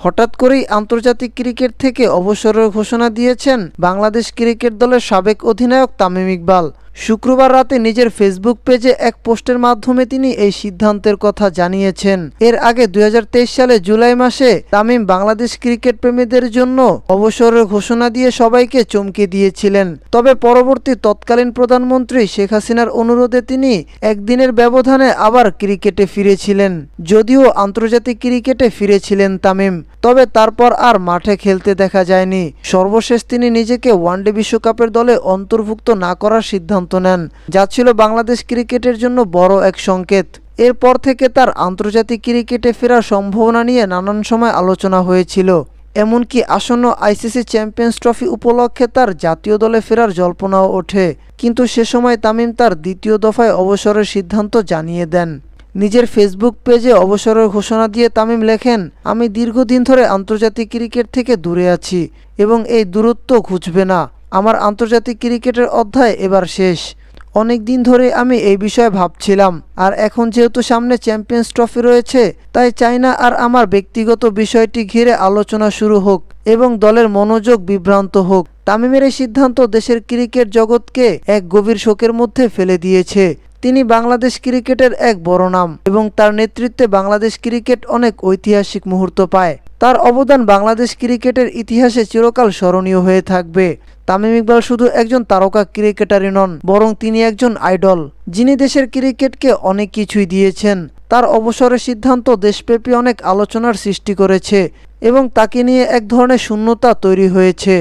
হঠাৎ করেই আন্তর্জাতিক ক্রিকেট থেকে অবসরের ঘোষণা দিয়েছেন বাংলাদেশ ক্রিকেট দলের সাবেক অধিনায়ক তামিম ইকবাল। শুক্রবার রাতে নিজের ফেসবুক পেজে এক পোস্টের মাধ্যমে তিনি এই সিদ্ধান্তের কথা জানিয়েছেন। এর আগে দুই হাজার তেইশ সালে জুলাই মাসে তামিম বাংলাদেশ ক্রিকেট প্রেমীদের জন্য অবসরের ঘোষণা দিয়ে সবাইকে চমকে দিয়েছিলেন। তবে পরবর্তী তৎকালীন প্রধানমন্ত্রী শেখ হাসিনার অনুরোধে তিনি একদিনের ব্যবধানে আবার ক্রিকেটে ফিরেছিলেন। যদিও আন্তর্জাতিক ক্রিকেটে ফিরেছিলেন তামিম, তবে তারপর আর মাঠে খেলতে দেখা যায়নি। সর্বশেষ তিনি নিজেকে ওয়ানডে বিশ্বকাপের দলে অন্তর্ভুক্ত না করার সিদ্ধান্ত নেন, যা ছিল বাংলাদেশ ক্রিকেটের জন্য বড় এক সংকেত। এরপর থেকে তার আন্তর্জাতিক ক্রিকেটে ফেরার সম্ভাবনা নিয়ে নানান সময় আলোচনা হয়েছিল। এমনকি আসন্ন আইসিসি চ্যাম্পিয়ন্স ট্রফি উপলক্ষে তার জাতীয় দলে ফেরার জল্পনাও ওঠে। কিন্তু সে সময় তামিম তার দ্বিতীয় দফায় অবসরের সিদ্ধান্ত জানিয়ে দেন। নিজের ফেসবুক পেজে অবসরের ঘোষণা দিয়ে তামিম লেখেন, আমি দীর্ঘদিন ধরে আন্তর্জাতিক ক্রিকেট থেকে দূরে আছি এবং এই দূরত্ব ঘুচবে না। আমার আন্তর্জাতিক ক্রিকেটের অধ্যায় এবার শেষ। অনেক দিন ধরে আমি এই বিষয়ে ভাবছিলাম। আর এখন যেহেতু সামনে চ্যাম্পিয়ন্স ট্রফি রয়েছে, তাই চাই না আর আমার ব্যক্তিগত বিষয়টি ঘিরে আলোচনা শুরু হোক এবং দলের মনোযোগ বিভ্রান্ত হোক। তামিমের এই সিদ্ধান্ত দেশের ক্রিকেট জগৎকে এক গভীর শোকের মধ্যে ফেলে দিয়েছে। তিনি বাংলাদেশ ক্রিকেটের এক বড় নাম এবং তার নেতৃত্বে বাংলাদেশ ক্রিকেট অনেক ঐতিহাসিক মুহূর্ত পায়। তার অবদান বাংলাদেশ ক্রিকেটের ইতিহাসে চিরকাল স্মরণীয় হয়ে থাকবে। তামিম ইকবাল শুধু একজন তারকা ক্রিকেটারই নন, বরং তিনি একজন আইডল, যিনি দেশের ক্রিকেটকে অনেক কিছুই দিয়েছেন। তার অবসরের সিদ্ধান্ত দেশব্যাপী অনেক আলোচনার সৃষ্টি করেছে এবং তাকে নিয়ে এক ধরনের শূন্যতা তৈরি হয়েছে।